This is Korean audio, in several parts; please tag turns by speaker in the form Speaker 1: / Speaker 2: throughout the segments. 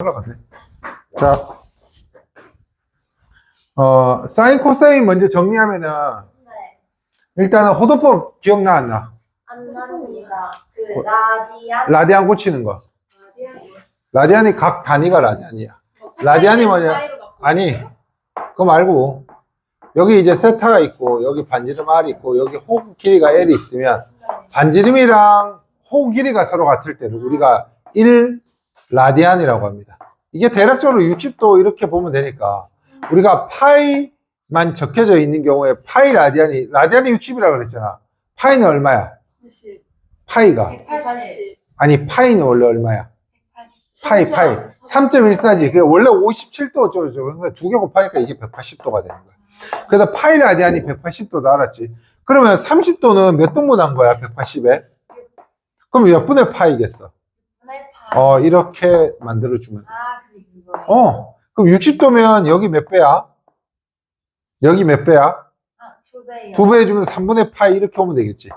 Speaker 1: 올라갔네. 자, 어, 사인, 코사인 먼저 정리하면은,
Speaker 2: 네.
Speaker 1: 일단은 호도법 기억나, 안 나?
Speaker 2: 안 납니다. 그
Speaker 1: 뭐?
Speaker 2: 라디안
Speaker 1: 라디안 고치는 거. 라디안이 각 단위가 라디안이야. 라디안이 뭐냐? 아니, 그거 말고, 여기 이제 세타가 있고, 여기 반지름 R이 있고, 여기 호흡 길이가 L이 있으면, 반지름이랑 호흡 길이가 서로 같을 때는 우리가 1 라디안이라고 합니다. 이게 대략적으로 60도 이렇게 보면 되니까, 우리가 파이만 적혀져 있는 경우에 파이 라디안이, 라디안이 60이라고 그랬잖아. 파이는 얼마야? 파이가.
Speaker 2: 180.
Speaker 1: 아니, 파이는 원래 얼마야?
Speaker 2: 180.
Speaker 1: 파이, 파이. 3.14지. 그게 원래 57도, 저, 저, 그러니까 두 개 곱하니까 이게 180도가 되는 거야. 그래서 파이 라디안이 180도도 알았지. 그러면 30도는 몇 등분 한 거야, 180에? 그럼 몇 분의 파이겠어?
Speaker 2: 네.
Speaker 1: 어, 이렇게 만들어주면.
Speaker 2: 아, 그게 그거예요.
Speaker 1: 어, 그럼 60도면 여기 몇 배야? 여기 몇 배야?
Speaker 2: 아, 두 배요.
Speaker 1: 두 배 해주면 3분의 파이 이렇게 오면 되겠지.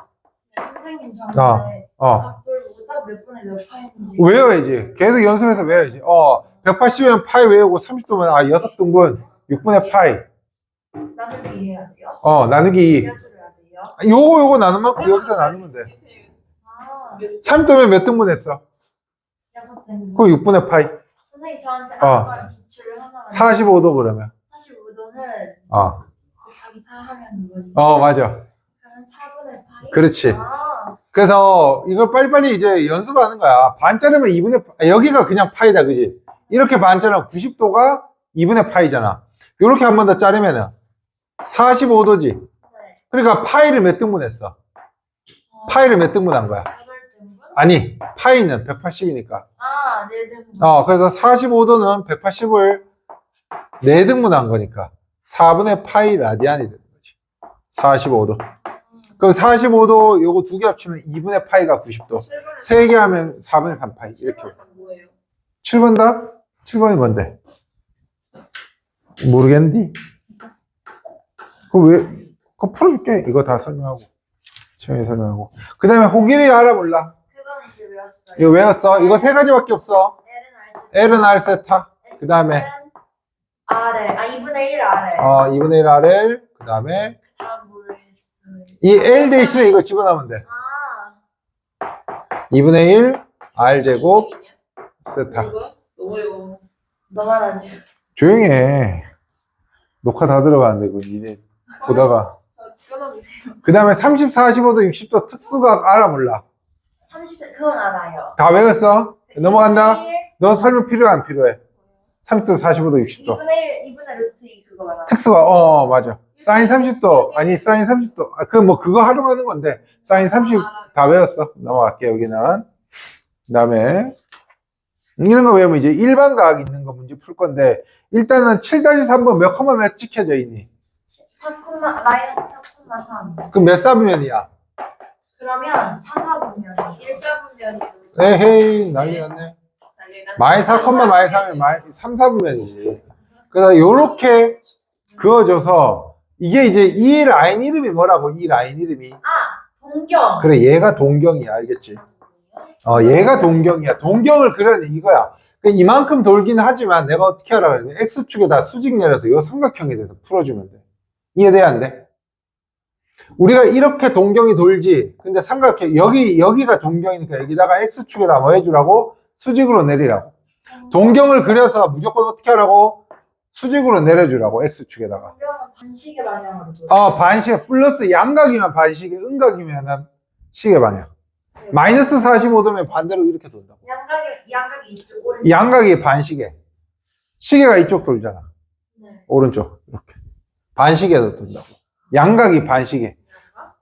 Speaker 2: 선생님 저는
Speaker 1: 어. 어.
Speaker 2: 각도보다 몇 분의 몇 파인지
Speaker 1: 외워야지. 계속 연습해서 외워야지. 어, 180이면 파이 외우고 30도면 아, 6등분, 6분의 파이.
Speaker 2: 나누기 해야 돼요?
Speaker 1: 어, 나누기 2.
Speaker 2: 몇을 해야 돼요?
Speaker 1: 요거 요거 나눈 만큼 여기서 나누면 돼.
Speaker 2: 아,
Speaker 1: 3도면 몇 등분 했어?
Speaker 2: 여섯.
Speaker 1: 그럼 6분의 파이.
Speaker 2: 선생님 저한테
Speaker 1: 어.
Speaker 2: 아까 기출을 하나만
Speaker 1: 45도 그러면.
Speaker 2: 45도는
Speaker 1: 어.
Speaker 2: 곱하기 4 하면?
Speaker 1: 어, 맞아.
Speaker 2: 그러면 4분의 파이?
Speaker 1: 그렇지.
Speaker 2: 아,
Speaker 1: 그래서 이걸 빨리빨리 이제 연습하는 거야. 반자르면 2분의 파, 아, 여기가 그냥 파이다, 그지? 이렇게 반자르면 90도가 2분의 파이잖아. 이렇게 한 번 더 자르면은 45도지.
Speaker 2: 네.
Speaker 1: 그러니까 파이를 몇 등분 했어?
Speaker 2: 어,
Speaker 1: 파이를 몇 등분 한 거야? 아니, 파이는 180이니까.
Speaker 2: 아, 네 등분.
Speaker 1: 어, 그래서 45도는 180을 4등분 한 거니까 4분의 파이 라디안이 되는 거지. 45도. 그럼 45도 요거 두 개 합치면 2분의 파이가 90도. 세 개 하면 4분의 3 파이. 이렇게.
Speaker 2: 뭐예요?
Speaker 1: 7번 답? 7번이 뭔데? 모르겠는디? 그거 왜, 그거 풀어줄게. 이거 다 설명하고. 채영이 설명하고. 그 다음에 호길이 알아 몰라?
Speaker 2: 외웠어요.
Speaker 1: 이거 외웠어? 이거 세 가지밖에 없어.
Speaker 2: L은 R
Speaker 1: R 세타. 그 다음에
Speaker 2: R을 아 2분의 1 R을
Speaker 1: 어, 2분의 1 RL, 그 다음에
Speaker 2: 다음 뭘 했어요?
Speaker 1: 이 L 대신에 이거 집어넣으면 돼.
Speaker 2: 아
Speaker 1: 2분의 1 R 제곱 세타.
Speaker 2: 너만
Speaker 1: 조용히 해. 녹화 다 들어가는데, 그 니네 보다가.
Speaker 3: 저.
Speaker 1: 그 다음에 30, 45도, 60도 특수각 알아 몰라?
Speaker 2: 30세 그건 알아요
Speaker 1: 다 외웠어? 넘어간다?
Speaker 2: 2분의
Speaker 1: 너 설명 필요해, 안 필요해? 30도, 45도,
Speaker 2: 1
Speaker 1: 60도.
Speaker 2: 2분의 1 2분의 루트 2 그거 말아
Speaker 1: 특수각, 어, 맞아. 사인 30도, 아니, 사인 30도. 아, 그, 뭐, 그거 활용하는 건데, 사인 30, 다 외웠어. 넘어갈게, 여기는. 그 다음에, 이런 거 외우면 이제 일반 가학 있는 거 문제 풀 건데, 일단은 7-3번 몇 컴마 몇 찍혀져 있니?
Speaker 2: 4, 마이너스 4,3
Speaker 1: 그럼 몇 사분면이야?
Speaker 2: 그러면 4, 4분면이
Speaker 3: 1사분면이
Speaker 1: 에헤이, 난리 났네. 마이 4, 마이 3이 마이 3, 4분면이지. 그래서 요렇게 그어줘서, 이게 이제 이 라인 이름이 뭐라고, 이 라인 이름이?
Speaker 2: 아 동경
Speaker 1: 그래, 얘가 동경이야, 알겠지? 어, 얘가 동경이야. 동경을 그려내 이거야. 그 이만큼 돌긴 하지만 내가 어떻게 하라 그러면 X축에다 수직 내려서 요 삼각형에 대해서 풀어주면 돼. 이해돼, 안 돼? 우리가 이렇게 동경이 돌지. 근데 삼각형, 여기, 여기가 동경이니까 여기다가 X축에다 뭐 해주라고? 수직으로 내리라고. 동경을 그려서 무조건 어떻게 하라고? 수직으로 내려주라고, X축에다가.
Speaker 2: 반시계 방향으로.
Speaker 1: 어, 반시계, 플러스 양각이면 반시계, 음각이면은 시계 방향. 마이너스 45도면 반대로 이렇게 돈다고.
Speaker 2: 양각이 양각이 이쪽 오른쪽
Speaker 1: 양각이 반시계. 시계가 이쪽 돌잖아.
Speaker 2: 네.
Speaker 1: 오른쪽. 이렇게. 반시계도 돈다고. 양각이 반시계.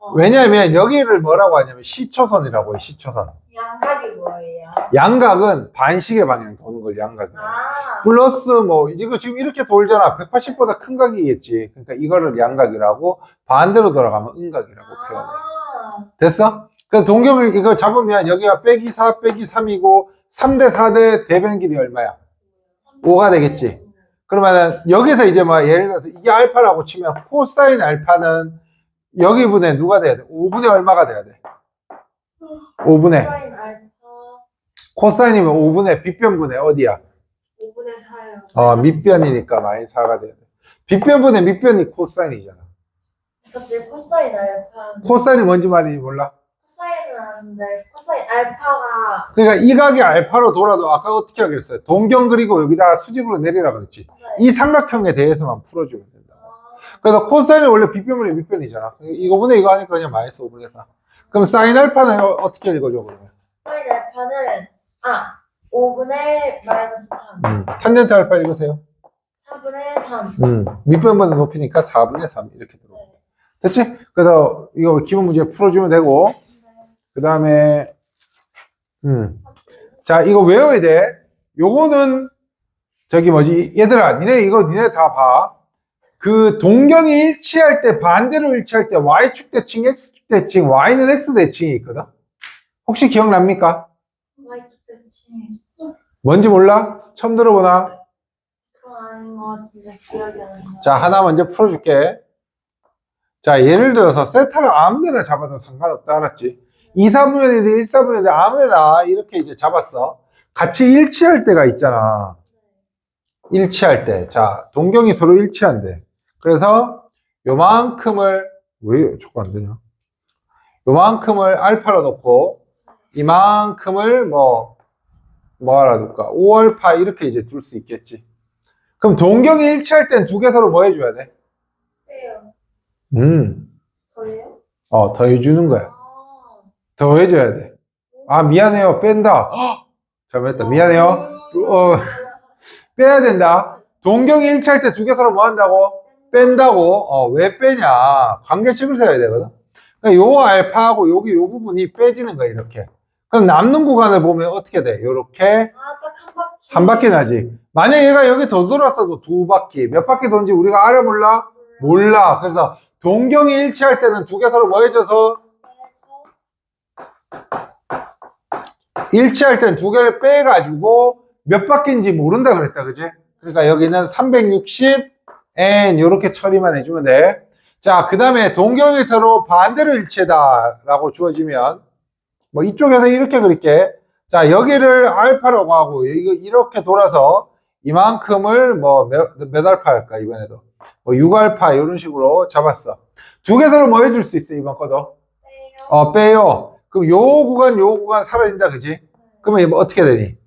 Speaker 2: 어.
Speaker 1: 왜냐하면 여기를 뭐라고 하냐면 시초선이라고 해, 시초선.
Speaker 2: 양각이 뭐예요?
Speaker 1: 양각은 반시계 방향 도는 걸 양각이야.
Speaker 2: 아
Speaker 1: 플러스 뭐, 이거 지금 이렇게 돌잖아. 180보다 큰 각이겠지. 그러니까 이거를 양각이라고 반대로 돌아가면 음각이라고 표현해.
Speaker 2: 아,
Speaker 1: 됐어? 그래서 동경을 이거 잡으면 여기가 빼기 4 빼기 3이고 3대 4대 대변 길이 얼마야? 5가 되겠지. 그러면은 여기서 이제 뭐 예를 들어서 이게 알파라고 치면 코사인 알파는 여기 분의 누가 돼야 돼? 5분의 얼마가 돼야 돼? 5분의
Speaker 2: 사인 알파
Speaker 1: 코사인이면 5분의 빗변분의 어디야?
Speaker 2: 4요.
Speaker 1: 어, 밑변이니까 마이너스 4가 돼야 돼. 빗변분의 밑변이 코사인이잖아.
Speaker 2: 갑자기 코사인 알파.
Speaker 1: 코사인이 뭔지 말인지 몰라?
Speaker 2: 코사인은 아는데 코사인 알파가
Speaker 1: 그러니까 이 각이 알파로 돌아도 아까 어떻게 하겠어요? 동경 그리고 여기다가 수직으로 내리라 그랬지.
Speaker 2: 네.
Speaker 1: 이 삼각형에 대해서만 풀어주면.
Speaker 2: 아,
Speaker 1: 그래서 코사인이 원래 빗변분의 밑변이잖아. 이거분의 이거 하니까 그냥 마이너스 5분의 4. 그럼 사인 알파는 어- 어떻게 읽어줘, 그러면?
Speaker 2: 코사인 알파는 아 5분의 마이너스 3.
Speaker 1: 음, 탄젠트 알파 읽으세요.
Speaker 2: 4분의 3.
Speaker 1: 음, 밑변분의 높이니까 4분의 3 이렇게 들어.
Speaker 2: 네.
Speaker 1: 됐지? 그래서 이거 기본 문제 풀어주면 되고, 그 다음에, 음. 자, 이거 외워야 돼. 요거는, 저기 뭐지, 얘들아, 니네 이거 니네 다 봐. 그 동경이 일치할 때, 반대로 일치할 때, Y축 대칭, X축 대칭, Y는 X 대칭이 있거든? 혹시 기억납니까?
Speaker 2: Y축 대칭.
Speaker 1: 뭔지 몰라? 처음 들어보나?
Speaker 2: 그건 아닌 것 같은데 기억이 안 나.
Speaker 1: 자, 하나 먼저 풀어줄게. 자, 예를 들어서 세타를 아무 데나 잡아도 상관없다, 알았지? 2, 4분면이든 1, 4분면이든 아무 데나 이렇게 이제 잡았어. 같이 일치할 때가 있잖아. 일치할 때. 자, 동경이 서로 일치한대. 그래서 요만큼을, 왜 저거 안 되냐? 요만큼을 알파로 놓고, 이만큼을 뭐, 뭐 하나 둘까? 5알파 이렇게 이제 둘 수 있겠지. 그럼 동경이 일치할 땐 두 개 서로 뭐 해줘야 돼?
Speaker 2: 빼요.
Speaker 1: 음,
Speaker 2: 저예요?
Speaker 1: 어, 더 해주는 거야.
Speaker 2: 아.
Speaker 1: 더 해줘야 돼. 아, 미안해요. 뺀다. 헉! 잘못했다. 미안해요. 어, 빼야 된다. 동경이 일치할 때 두 개 서로 뭐 한다고? 뺀다고. 어, 왜 빼냐? 관계식을 세야 되거든. 그러니까 요 알파하고 여기 요 부분이 빼지는 거야, 이렇게. 그럼 남는 구간을 보면 어떻게 돼? 요렇게
Speaker 2: 아,
Speaker 1: 딱한 바퀴. 나지. 만약 얘가 여기 더 돌았어도 두 바퀴. 몇 바퀴 돈지 우리가 알아 몰라? 몰라. 그래서 동경이 일치할 때는 두 개 서로 뭐 해줘서 일치할 땐두 개를 빼가지고 몇 바퀴인지 모른다 그랬다, 그지? 그러니까 여기는 360 n 이렇게 처리만 해주면 돼. 자, 그 다음에 동경이 서로 반대로 일치다 라고 주어지면 뭐 이쪽에서 이렇게 그릴게. 자, 여기를 알파라고 하고 이거 이렇게 돌아서 이만큼을 뭐몇 알파 할까 이번에도 뭐 6알파 이런 식으로 잡았어. 두 개 서로 뭐 해줄 수 있어 이번 거도?
Speaker 2: 빼요.
Speaker 1: 어 빼요. 그럼 요 구간 요 구간 사라진다 그지? 그러면 이거 어떻게 되니?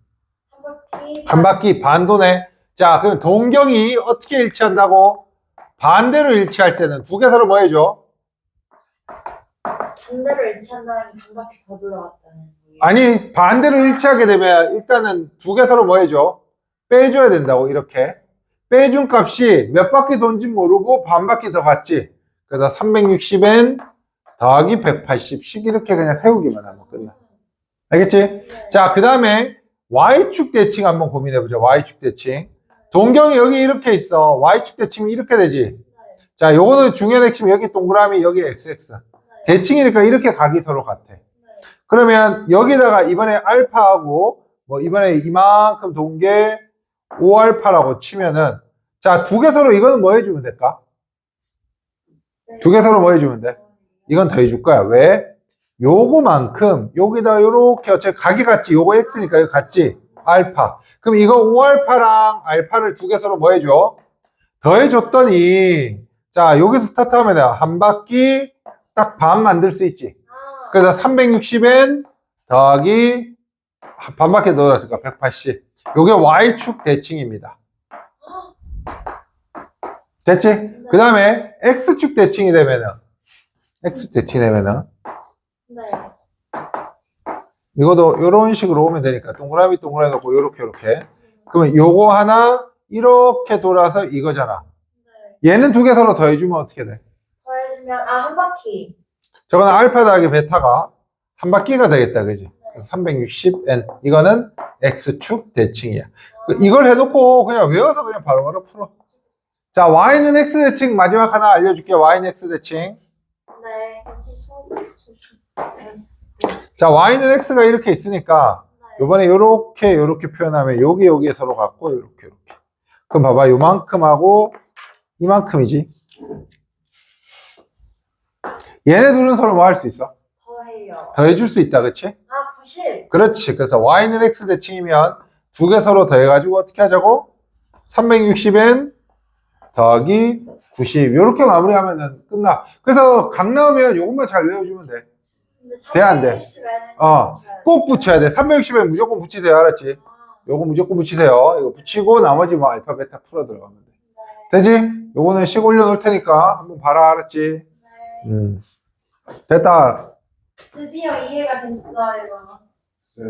Speaker 2: 한 바퀴.
Speaker 1: 한 바퀴 반도네. 자, 그럼 동경이 어떻게 일치한다고? 반대로 일치할 때는 두 개 서로 뭐 해줘?
Speaker 2: 반대로 일치한다는 게한 바퀴 더 돌아갔다는 거예요.
Speaker 1: 아니, 반대로 일치하게 되면 일단은 두 개 서로 뭐 해줘? 빼줘야 된다고, 이렇게. 빼준 값이 몇 바퀴 돈지 모르고 반 바퀴 더 갔지. 그래서 360n 더하기 180씩 이렇게 그냥 세우기만 하면 끝나. 알겠지?
Speaker 2: 네.
Speaker 1: 자, 그 다음에 Y축 대칭 한번 고민해보자. Y축 대칭. 동경이 여기 이렇게 있어. Y축 대칭이 이렇게 되지.
Speaker 2: 네.
Speaker 1: 자, 요거는 중요한 핵심 여기 동그라미, 여기 XX. 대칭이니까 이렇게 각이 서로 같아.
Speaker 2: 네.
Speaker 1: 그러면 여기다가 이번에 알파하고 뭐 이번에 이만큼 동계 5알파라고 치면은 자, 두 개 서로 이거는 뭐 해주면 될까?
Speaker 2: 네.
Speaker 1: 두개 서로 뭐 해주면 돼? 이건 더 해줄 거야. 왜? 요거만큼 여기다 요렇게 어차피 각이 같지. 요거 X니까 이거 같지. 알파. 그럼 이거 5알파랑 알파를 두 개 서로 뭐 해줘? 더 해줬더니 자 여기서 스타트하면 한 바퀴 딱 반 만들 수 있지.
Speaker 2: 아,
Speaker 1: 그래서 360n 더하기 반 바퀴 넣어놨으니까 180. 요게 Y축 대칭입니다. 됐지? 그 다음에 X축 대칭이 되면은 X축 대칭이 되면은
Speaker 2: 네.
Speaker 1: 이것도 이런 식으로 오면 되니까 동그라미 동그라미 놓고 요렇게 요렇게 그러면 요거 하나 이렇게 돌아서 이거잖아
Speaker 2: 네.
Speaker 1: 얘는 두 개 서로 더해주면 어떻게 돼?
Speaker 2: 더해주면 아 한 바퀴.
Speaker 1: 저건 알파 더하기 베타가 한 바퀴가 되겠다 그지? 360n 이거는 X축 대칭이야 그 이걸 해놓고 그냥 외워서 그냥 바로 바로 풀어 자 Y는 X 대칭 마지막 하나 알려줄게 Y는 X 대칭
Speaker 2: 네.
Speaker 1: 자 Y는 X가 이렇게 있으니까 요번에 요렇게 요렇게 표현하면 여기 여기에 서로 같고 요렇게 요렇게 그럼 봐봐 요만큼 하고 이만큼이지 얘네 둘은 서로 뭐 할 수 있어?
Speaker 2: 더해요.
Speaker 1: 더해줄 수 있다 그치?
Speaker 2: 아 90.
Speaker 1: 그렇지 그래서 Y는 X 대칭이면 두 개 서로 더해가지고 어떻게 하자고? 360n 더하기 90 이렇게 마무리하면 끝나. 그래서 각 나오면 이것만 잘 외워주면 돼. 돼, 안 돼? 어. 꼭 붙여야 돼. 360엔 무조건 붙이세요. 알았지? 요거 무조건 붙이세요. 이거 붙이고 나머지 뭐 알파, 베타 풀어 들어가면 돼. 되지? 요거는 식 올려놓을 테니까 한번 봐라. 알았지? 음. 됐다.
Speaker 2: 드디어 이해가 됐어요.